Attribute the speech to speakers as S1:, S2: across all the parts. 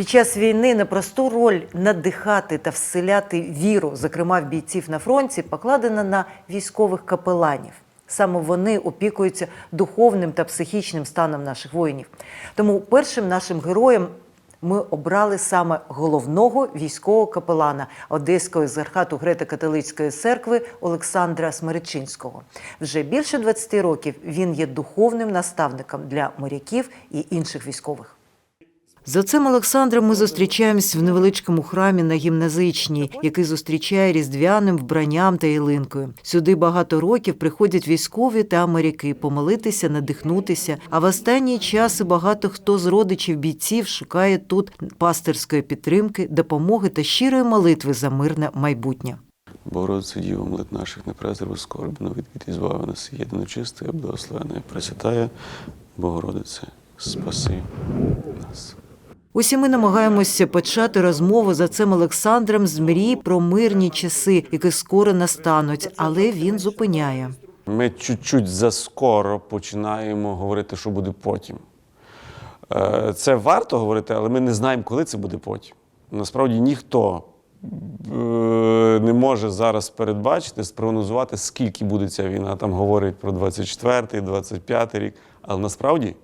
S1: Під час війни непросту роль надихати та вселяти віру, зокрема в бійців на фронті, покладена на військових капеланів. Саме вони опікуються духовним та психічним станом наших воїнів. Тому першим нашим героєм ми обрали саме головного військового капелана Одеського езархату греко-католицької церкви Олександра Смеречинського. Вже більше 20 років він є духовним наставником для моряків і інших військових. З отцем Олександром ми зустрічаємось в невеличкому храмі на гімназичній, який зустрічає різдвяним вбранням та ялинкою. Сюди багато років приходять військові та моряки помолитися, надихнутися. А в останні часи багато хто з родичів бійців шукає тут пастирської підтримки, допомоги та щирої молитви за мирне майбутнє.
S2: Богородице Діво, молит наших не презиру скорбно, від від збави нас єдино чистою, благословеною, Пресвятая Богородице, спаси нас.
S1: Усі ми намагаємося почати розмову з отцем Олександром з мрій про мирні часи, які скоро настануть, але він зупиняє.
S2: Ми чуть-чуть заскоро починаємо говорити, що буде потім. Е, Це варто говорити, але ми не знаємо, коли це буде потім. Насправді ніхто е, не може зараз передбачити, спрогнозувати, скільки буде ця війна. Там говорять про 24-й, 25-й рік. Але насправді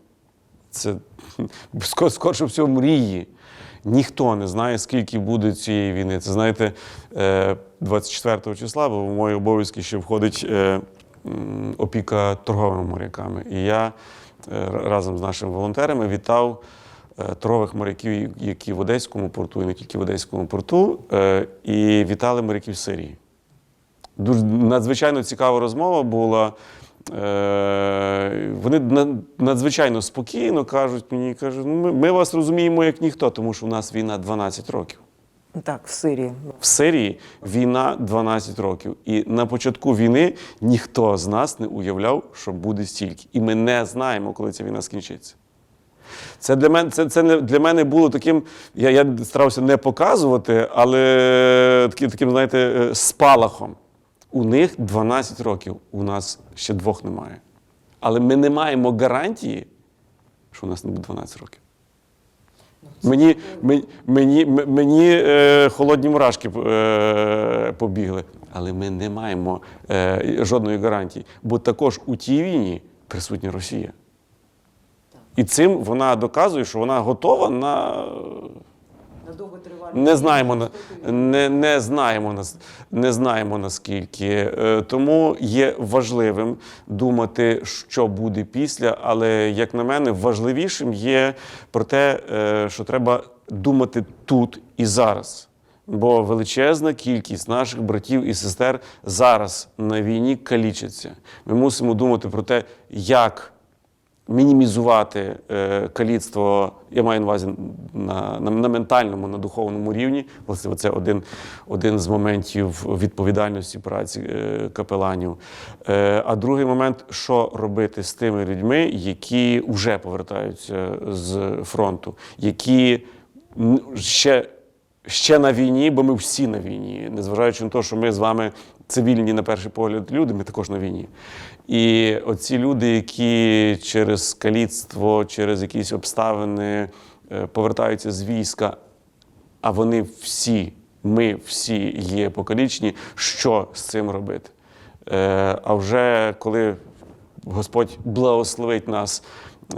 S2: це скорше всього мрії. Ніхто не знає, скільки буде цієї війни. Це знаєте, е, 24 числа, бо в мої обов'язки ще входить е, опіка торговими моряками. І я е, разом з нашими волонтерами вітав е, торгових моряків, які в Одеському порту, і не тільки в Одеському порту, е, і вітали моряків Сирії. Дуже надзвичайно цікава розмова була. Е, Вони надзвичайно спокійно кажуть мені, кажуть, ну, ми, ми вас розуміємо як ніхто, тому що у нас війна 12 років.
S1: Так, в Сирії.
S2: В Сирії війна 12 років. І на початку війни ніхто з нас не уявляв, що буде стільки. І ми не знаємо, коли ця війна скінчиться. Це для мене, це, це для мене було таким, я, я старався не показувати, але таким, таким, знаєте, е, спалахом. У них 12 років, у нас ще двох немає. Але ми не маємо гарантії, що у нас не буде 12 років. Мені, мені, мені, е, холодні мурашки е, побігли, але ми не маємо е, жодної гарантії, бо також у тій війні присутня Росія. І цим вона доказує, що вона готова на не знаємо на- не, не знаємо нас- не знаємо наскільки. Е, Тому є важливим думати, що буде після. Але як на мене, важливішим є про те, е, що треба думати тут і зараз. Бо величезна кількість наших братів і сестер зараз на війні калічаться. Ми мусимо думати про те, як мінімізувати е, каліцтво, я маю на увазі на, на, на ментальному, на духовному рівні. Власне, це один, один з моментів відповідальності праці е, капеланів. Е, а другий момент, що робити з тими людьми, які вже повертаються з фронту, які ще ще на війні, бо ми всі на війні, незважаючи на те, що ми з вами цивільні на перший погляд люди, ми також на війні. І оці люди, які через каліцтво, через якісь обставини е, повертаються з війська, а вони всі, ми всі є покалічені, що з цим робити? Е, А вже коли Господь благословить нас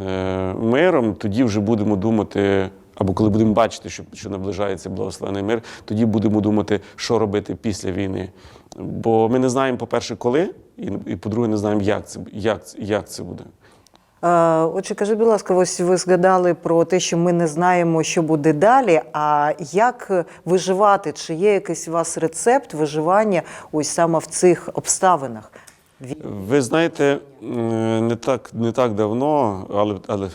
S2: е, миром, тоді вже будемо думати, або коли будемо бачити, що, що наближається благословений мир, тоді будемо думати, що робити після війни. Бо ми не знаємо, по-перше, коли, і, і по-друге, не знаємо, як це, як, як це буде.
S1: Отже, кажи, будь ласка, ось ви згадали про те, що ми не знаємо, що буде далі. А як виживати? Чи є якийсь у вас рецепт виживання ось саме в цих обставинах?
S2: Ви знаєте, не так, не так давно, але, але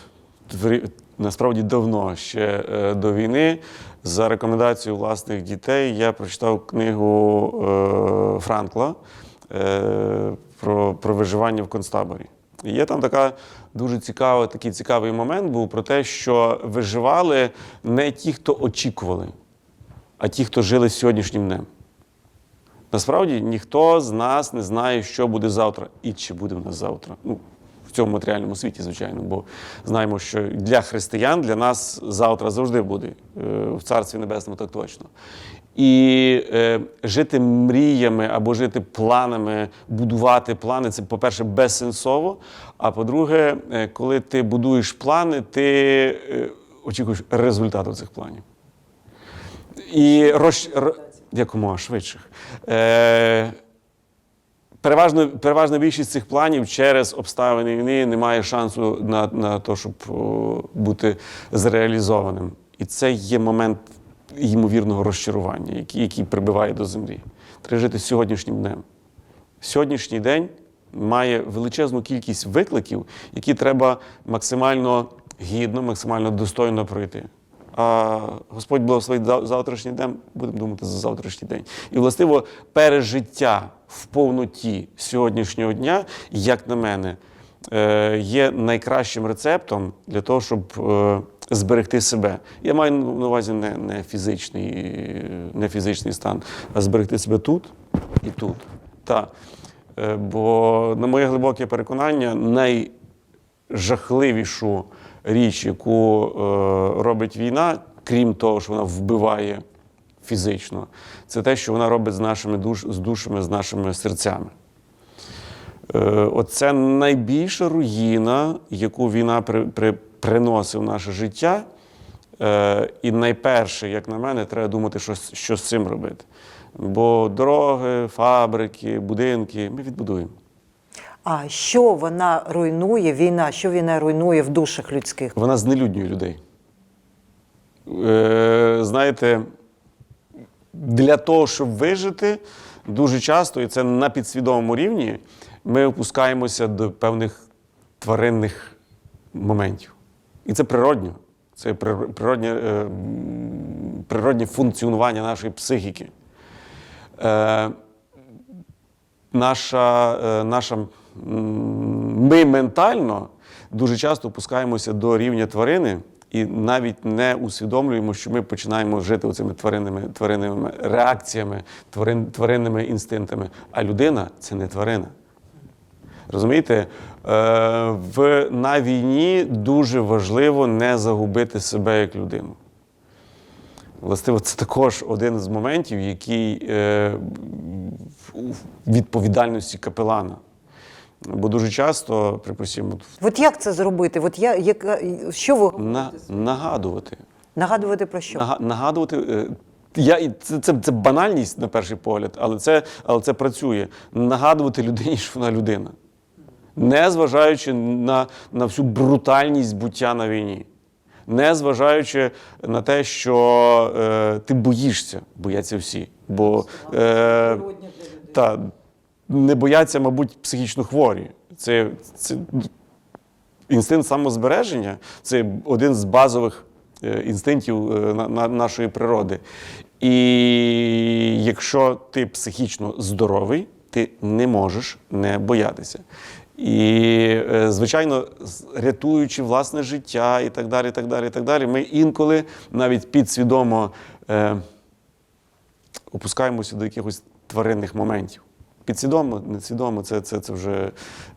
S2: насправді давно ще е, до війни, за рекомендацією власних дітей, я прочитав книгу е, Франкла е, про, про виживання в концтаборі. І є там така дуже цікава, такий цікавий момент був про те, що виживали не ті, хто очікували, а ті, хто жили сьогоднішнім днем. Насправді ніхто з нас не знає, що буде завтра і чи буде в нас завтра. Ну, цьому матеріальному світі, звичайно, бо знаємо, що для християн, для нас завтра завжди буде е, в Царстві Небесному, так точно. І е, жити мріями або жити планами, будувати плани це, по-перше, безсенсово. А по-друге, е, коли ти будуєш плани, ти е, очікуєш результату цих планів. І роз... ро- якомога швидших. Е, переважно, переважна більшість цих планів через обставини війни не має шансу на, на те, щоб бути зреалізованим. І це є момент ймовірного розчарування, який, який прибиває до землі. Треба жити сьогоднішнім днем. Сьогоднішній день має величезну кількість викликів, які треба максимально гідно, максимально достойно пройти. А Господь благословить завтрашній день, будемо думати за завтрашній день. І, властиво, пережиття в повноті сьогоднішнього дня, як на мене, е, є найкращим рецептом для того, щоб е, зберегти себе. Я маю на увазі не, не, фізичний, не фізичний стан, а зберегти себе тут і тут. Так. Е, Бо, на моє глибоке переконання, найжахливішу річ, яку е, робить війна, крім того, що вона вбиває фізично, це те, що вона робить з нашими душ, з душами, з нашими серцями. Е, Оце найбільша руїна, яку війна при, при, приносить в наше життя. Е, І найперше, як на мене, треба думати, що, що з цим робити. Бо дороги, фабрики, будинки ми відбудуємо.
S1: А що вона руйнує, війна, що війна руйнує в душах людських?
S2: Вона знелюднює людей. Е, знаєте, для того, щоб вижити, дуже часто, і це на підсвідомому рівні, ми опускаємося до певних тваринних моментів. І це природньо. Це прир- природнє, е, природнє функціонування нашої психіки. Е, наша, е, наша, ми ментально дуже часто опускаємося до рівня тварини і навіть не усвідомлюємо, що ми починаємо жити цими тваринними, тваринними реакціями, тварин, тваринними інстинктами. А людина це не тварина. Розумієте, е, в, на війні дуже важливо не загубити себе як людину. Властиво, це також один з моментів, який е, в відповідальності капелана. Бо дуже часто, припустимо,
S1: От як це зробити? От я, яка, що ви
S2: на, нагадувати.
S1: нагадувати про що?
S2: Нага- нагадувати. е, Я, це, це, це банальність на перший погляд, але це, але це працює. Нагадувати людині, що вона людина. Не зважаючи на, на всю брутальність буття на війні. Не зважаючи на те, що е, ти боїшся, бояться всі. Бо е, та, не бояться, мабуть, психічно хворі. Це, це інстинкт самозбереження це один з базових е, інстинктів е, на, на, нашої природи. І якщо ти психічно здоровий, ти не можеш не боятися. І, е, звичайно, рятуючи власне життя і так далі, і так далі, і так далі, ми інколи навіть підсвідомо е, опускаємося до якихось тваринних моментів. Підсвідомо, несвідомо, це, це, це вже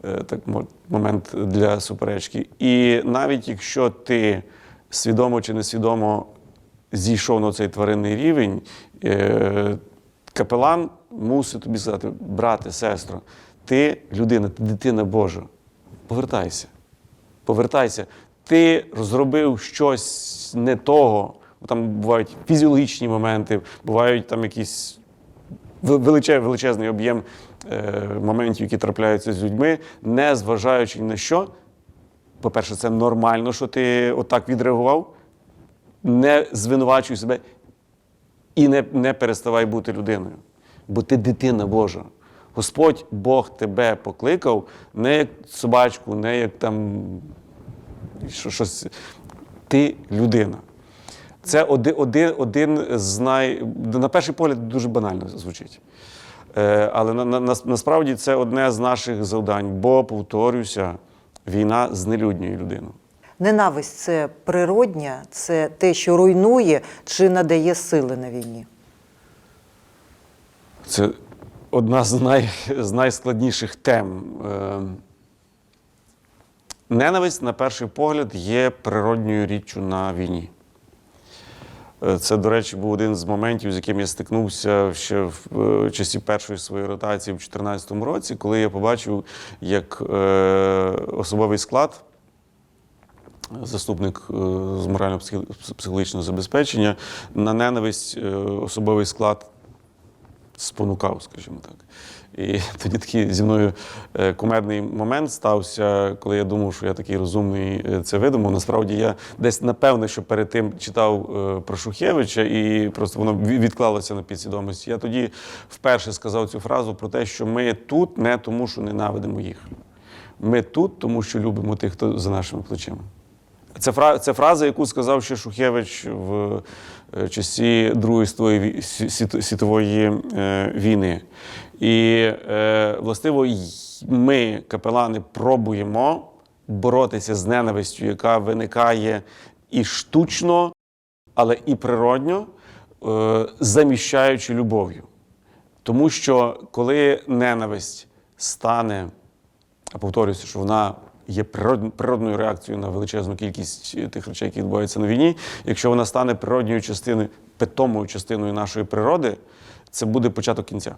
S2: е, так, момент для суперечки. І навіть якщо ти свідомо чи несвідомо зійшов на цей тваринний рівень, е, капелан мусить тобі сказати, брате, сестро, ти людина, ти дитина Божа, повертайся. Повертайся. Ти зробив щось не того. Там бувають фізіологічні моменти, бувають там якісь величезний об'єм е, моментів, які трапляються з людьми, не зважаючи на що. По-перше, це нормально, що ти отак відреагував. Не звинувачуй себе і не, не переставай бути людиною. Бо ти дитина Божа. Господь Бог тебе покликав не як собачку, не як там щось. Ти людина. Це один, один, один з най. На перший погляд дуже банально звучить. Е, але на, на, насправді це одне з наших завдань, бо, повторюся, війна знелюднює людину.
S1: Ненависть це природня, це те, що руйнує чи надає сили на війні.
S2: Це одна з, най, з найскладніших тем. Е, Ненависть, на перший погляд, є природньою річчю на війні. Е, Це, до речі, був один з моментів, з яким я стикнувся ще в е, часі першої своєї ротації в 2014 році, коли я побачив, як е, особовий склад, заступник з морально-психологічного забезпечення, на ненависть особовий склад спонукав, скажімо так. І тоді такий зі мною е, кумедний момент стався, коли я думав, що я такий розумний е, це видумав. Насправді я десь напевне, що перед тим читав е, про Шухевича, і просто воно відклалося на підсвідомості. Я тоді вперше сказав цю фразу про те, що ми тут не тому, що ненавидимо їх. Ми тут, тому що любимо тих, хто за нашими плечима. Це, фра, це фраза, яку сказав ще Шухевич в часі Другої світової, ві- сві- світ- світової е, війни. І, е, властиво, ми, капелани, пробуємо боротися з ненавистю, яка виникає і штучно, але і природньо, е, заміщаючи любов'ю. Тому що коли ненависть стане а повторюся, що вона є природною реакцією на величезну кількість тих речей, які відбуваються на війні. Якщо вона стане природньою частиною, питомою частиною нашої природи, це буде початок кінця.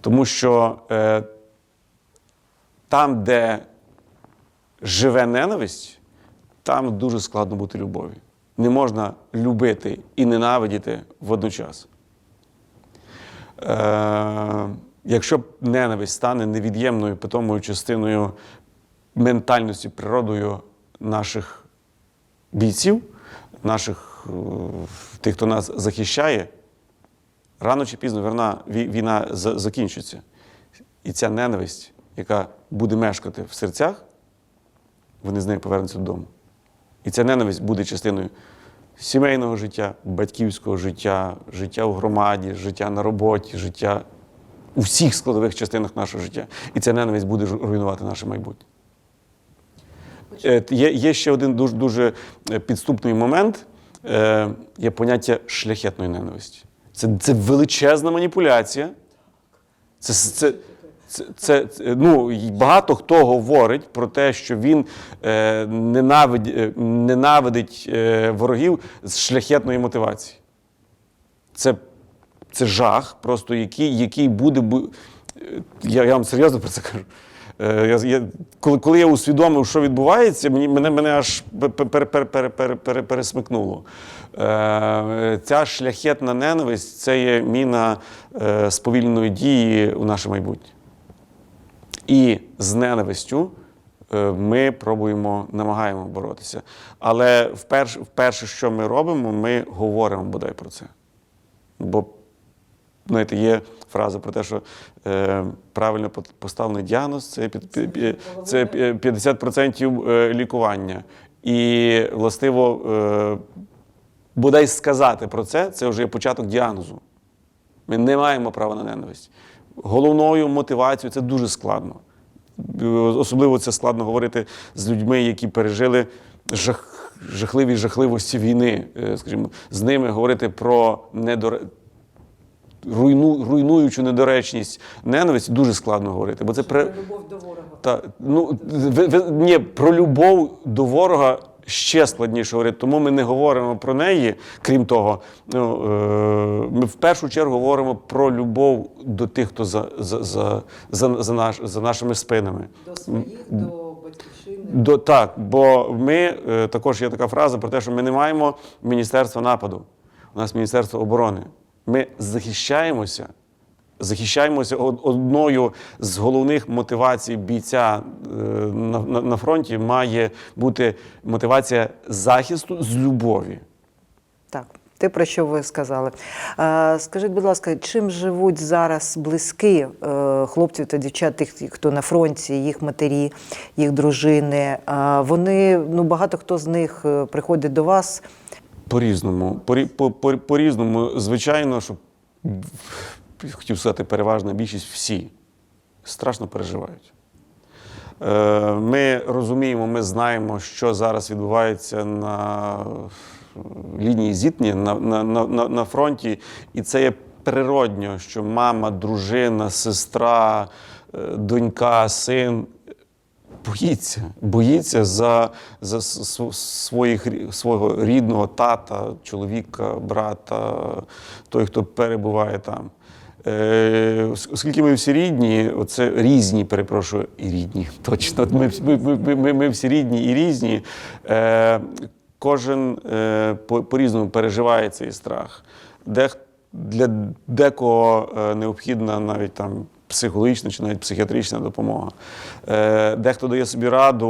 S2: Тому що е, там, де живе ненависть, там дуже складно бути любові. Не можна любити і ненавидіти водночас. Е, якщо ненависть стане невід'ємною питомою частиною ментальності, природою наших бійців, наших е, тих, хто нас захищає, рано чи пізно війна, війна закінчиться. І ця ненависть, яка буде мешкати в серцях, вони з нею повернуться додому. І ця ненависть буде частиною сімейного життя, батьківського життя, життя у громаді, життя на роботі, життя у всіх складових частинах нашого життя. І ця ненависть буде руйнувати наше майбутнє. Е, Є, є ще один дуже, дуже е, підступний момент. Е, Є поняття шляхетної ненависті. Це, це величезна маніпуляція. Це, це, це, це, це ну, багато хто говорить про те, що він е, ненавидь, е, ненавидить е, ворогів з шляхетної мотивації. Це, це жах, просто який, який буде. Я, я вам серйозно про це кажу. Е, Я, я, коли, коли я усвідомив, що відбувається, мені, мене, мене аж пер, пер, пер, пер, пер, пер, пересмикнуло. Е, ця шляхетна ненависть це є міна е, сповільненої дії у наше майбутнє. І з ненавистю е, ми пробуємо, намагаємо боротися. Але вперше, вперше, що ми робимо, ми говоримо бодай про це. Бо знаєте, є фраза про те, що е, правильно поставлений діагноз це, під, це 50% е, лікування. І, властиво, е, бодай сказати про це, це вже є початок діагнозу. Ми не маємо права на ненависть. Головною мотивацією це дуже складно. Е, Особливо це складно говорити з людьми, які пережили жах, жахливі жахливості війни. Е, Скажімо, з ними говорити про недоре... руйну... руйнуючу недоречність ненависті дуже складно говорити. Бо це при...
S1: Любов до ворога.
S2: Та, ну, ви, ви, ні, про любов до ворога ще складніше говорити, тому ми не говоримо про неї. Крім того, ну, е, ми в першу чергу говоримо про любов до тих, хто за, за, за, за, за, наш, за нашими спинами.
S1: До своїх, до батьківщини.
S2: До, так, бо ми е, також є така фраза про те, що ми не маємо міністерства нападу. У нас міністерство оборони. Ми захищаємося, захищаємося одною з головних мотивацій бійця е, на, на, на фронті має бути мотивація захисту з любові.
S1: Так, те, про що ви сказали. Е, Скажіть, будь ласка, чим живуть зараз близькі е, хлопців та дівчат, тих, хто на фронті, їх матері, їх дружини? Вони, ну багато хто з них приходить до вас.
S2: По-різному. По, по, по, по-різному, звичайно, що хотів сказати, переважна більшість всі страшно переживають. Е, Ми розуміємо, ми знаємо, що зараз відбувається на лінії зіткнення на, на, на, на, на фронті, і це є природньо, що мама, дружина, сестра, е, донька, син боїться. Боїться за, за своїх, свого рідного тата, чоловіка, брата, той, хто перебуває там. Е, оскільки ми всі рідні, оце різні, перепрошую, і рідні. Точно, ми, ми, ми, ми, ми всі рідні і різні. Е, кожен е, по- по-різному переживає цей страх. Дех, для декого е, необхідна навіть там психологічна чи навіть психіатрична допомога. Е, дехто дає собі раду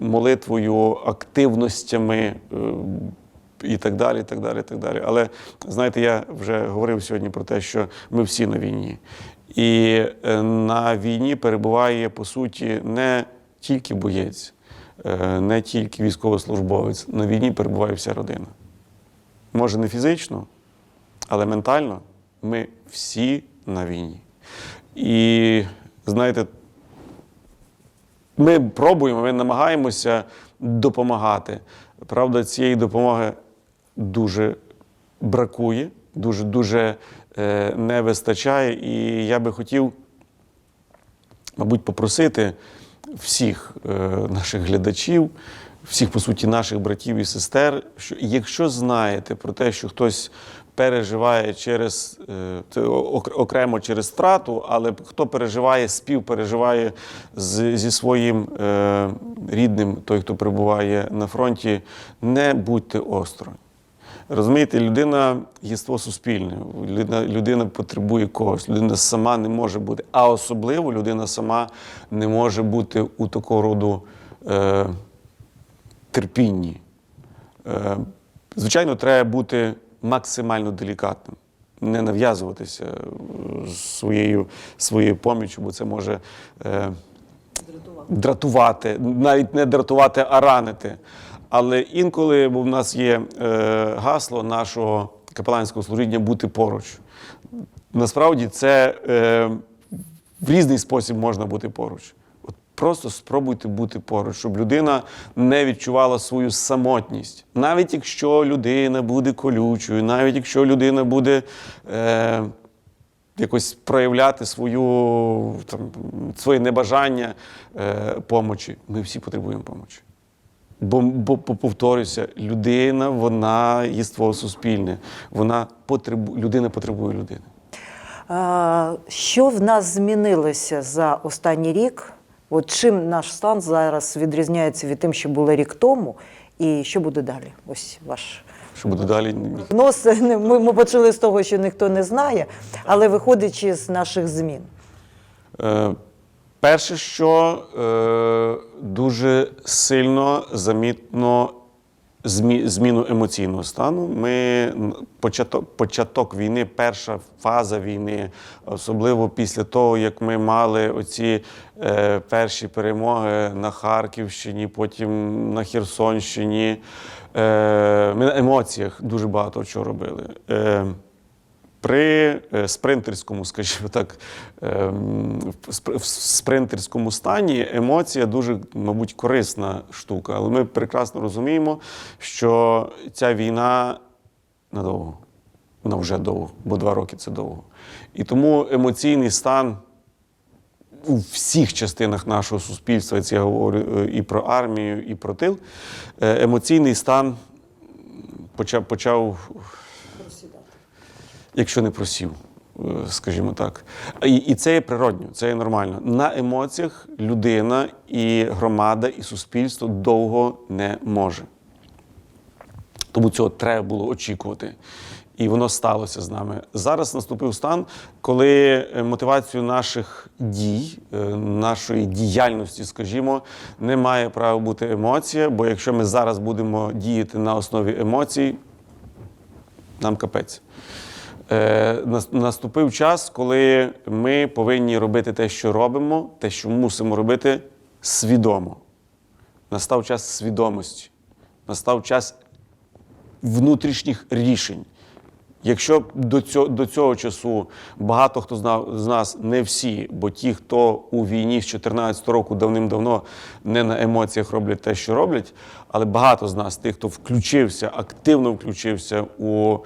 S2: е, молитвою, активностями. Е, і так далі, і так далі, і так далі. Але знаєте, я вже говорив сьогодні про те, що ми всі на війні. І на війні перебуває, по суті, не тільки боєць, не тільки військовослужбовець. На війні перебуває вся родина. Може, не фізично, але ментально ми всі на війні. І знаєте, ми пробуємо, ми намагаємося допомагати. Правда, цієї допомоги дуже бракує, дуже дуже е, не вистачає. І я би хотів, мабуть, попросити всіх е, наших глядачів, всіх, по суті, наших братів і сестер, що якщо знаєте про те, що хтось переживає через е, окремо через втрату, але хто переживає, співпереживає з, зі своїм е, рідним, той, хто перебуває на фронті, не будьте осторонь. Розумієте, людина єство суспільне, людина, людина потребує когось, людина сама не може бути, а особливо людина сама не може бути у такого роду е, терпінні. Е, звичайно, треба бути максимально делікатним, не нав'язуватися е, своєю, своєю поміччю, бо це може е, дратувати, навіть не дратувати, а ранити. Але інколи бо в нас є е, гасло нашого капеланського служіння бути поруч. Насправді це е, в різний спосіб можна бути поруч. Просто спробуйте бути поруч, щоб людина не відчувала свою самотність. Навіть якщо людина буде колючою, навіть якщо людина буде. Е, якось проявляти свою, там, своє небажання е, помочі. Ми всі потребуємо помочі. Бо, бо, повторюся, людина, вона єство суспільне. Вона потребу, людина потребує людини.
S1: Що в нас змінилося за останній рік? От чим наш стан зараз відрізняється від тим, що було рік тому, і що буде далі? Ось ваш
S2: Що буде далі?
S1: Нос. Ми, ми почали з того, що ніхто не знає, але виходячи з наших змін.
S2: Е, перше, що е, дуже сильно замітно зміну емоційного стану. Ми початок, початок війни, перша фаза війни, особливо після того, як ми мали оці е, перші перемоги на Харківщині, потім на Херсонщині. Е, ми на емоціях дуже багато чого робили. Е, при е, спринтерському, скажімо так, ем, в спринтерському стані емоція дуже, мабуть, корисна штука. Але ми прекрасно розуміємо, що ця війна надовго. Вона вже довго, бо два роки це довго. І тому емоційний стан у всіх частинах нашого суспільства, це я говорю е, і про армію, і про тил, е, емоційний стан почав, почав якщо не просів, е, скажімо так. І, і це є природньо, це є нормально. На емоціях людина і громада, і суспільство довго не може. Тому цього треба було очікувати. І воно сталося з нами. Зараз наступив стан, коли е, мотивацію наших дій, е, нашої діяльності, скажімо, не має права бути емоція, бо якщо ми зараз будемо діяти на основі емоцій, нам капець. Е, наступив час, коли ми повинні робити те, що робимо, те, що мусимо робити, свідомо. Настав час свідомості, настав час внутрішніх рішень. Якщо до цього, до цього часу багато хто знав з нас, не всі, бо ті, хто у війні з 2014 року давним-давно не на емоціях роблять те, що роблять, але багато з нас, тих, хто включився, активно включився у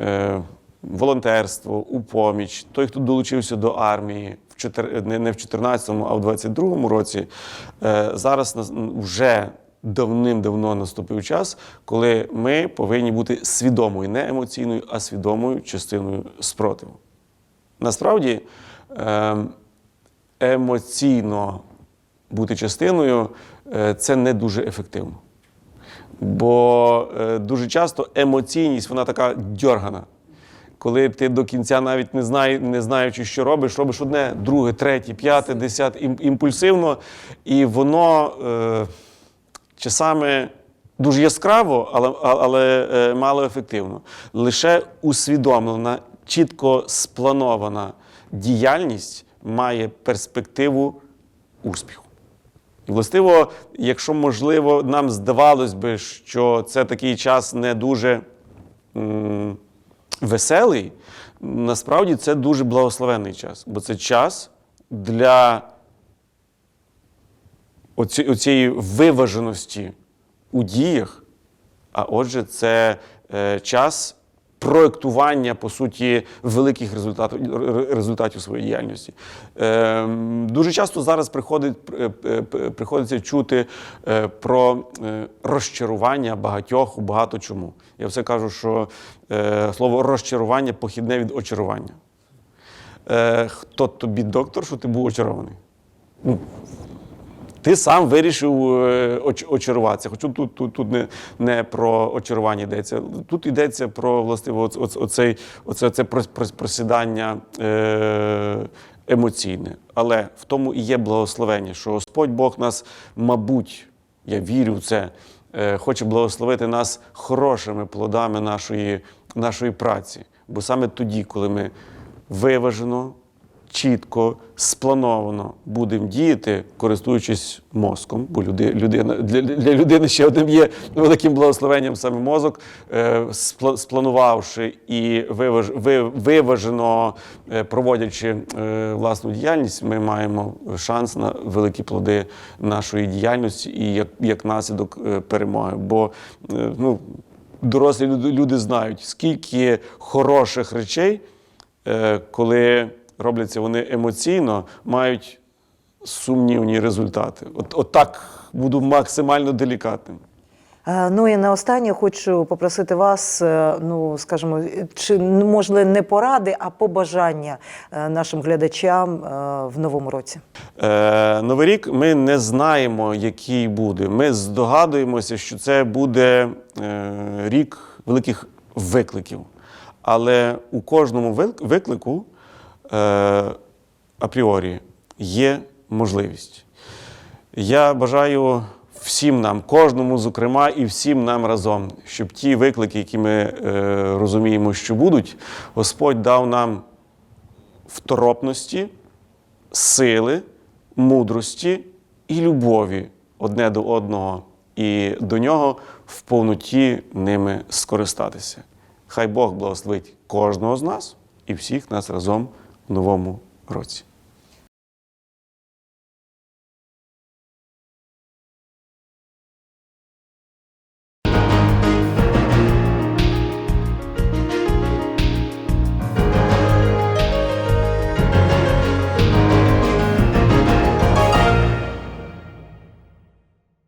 S2: е, волонтерство, у поміч, той, хто долучився до армії, не в 14-му, а в 22-му році. Е, Зараз вже давним-давно наступив час, коли ми повинні бути свідомою, не емоційною, а свідомою частиною спротиву. Насправді, ем, емоційно бути частиною е, це не дуже ефективно. Бо е, дуже часто емоційність вона така дьоргана. Коли ти до кінця навіть не, знає, не знаючи, що робиш, робиш одне, друге, третє, п'яте, десяте імпульсивно, і воно е, часами дуже яскраво, але, але е, мало ефективно. Лише усвідомлена, чітко спланована діяльність має перспективу успіху. І, властиво, якщо можливо, нам здавалось би, що це такий час не дуже м, веселий, насправді це дуже благословенний час, бо це час для оці, оцієї виваженості у діях, а отже, це е, час проектування, по суті, великих результатів, результатів своєї діяльності. Е, дуже часто зараз приходить, е, е, приходиться чути е, про розчарування багатьох у багато чому. Я все кажу, що слово розчарування похідне від очарування. Хто тобі доктор, що ти був очарований? Ти сам вирішив е, очаруватися. Хоча тут, тут, тут не, не про очарування йдеться. Тут йдеться про властиво оц- оц- оце, оце прос- просідання е, емоційне. Але в тому і є благословення, що Господь Бог нас, мабуть, я вірю в це, е, хоче благословити нас хорошими плодами нашої, нашої праці. Бо саме тоді, коли ми виважено, чітко, сплановано будемо діяти, користуючись мозком, бо люди, людина, для, для людини ще одним є великим благословенням саме мозок, е, спланувавши і виваж, ви- виважено е, проводячи е, власну діяльність, ми маємо шанс на великі плоди нашої діяльності і як, як наслідок перемоги. Бо ну, дорослі люди, знають, скільки хороших речей коли робляться вони емоційно, мають сумнівні результати. От, от так буду максимально делікатним.
S1: Е, Ну і на останнє хочу попросити вас, е, ну скажімо, чи ну, можливо не поради, а побажання е, нашим глядачам в новому році.
S2: Е, Новий рік ми не знаємо, який буде. Ми здогадуємося, що це буде е, рік великих викликів. Але у кожному виклику апріорі є можливість. Я бажаю всім нам, кожному, зокрема, і всім нам разом, щоб ті виклики, які ми е, розуміємо, що будуть, Господь дав нам второпності, сили, мудрості і любові одне до одного, і до нього в повноті ними скористатися. Хай Бог благословить кожного з нас і всіх нас разом новому році.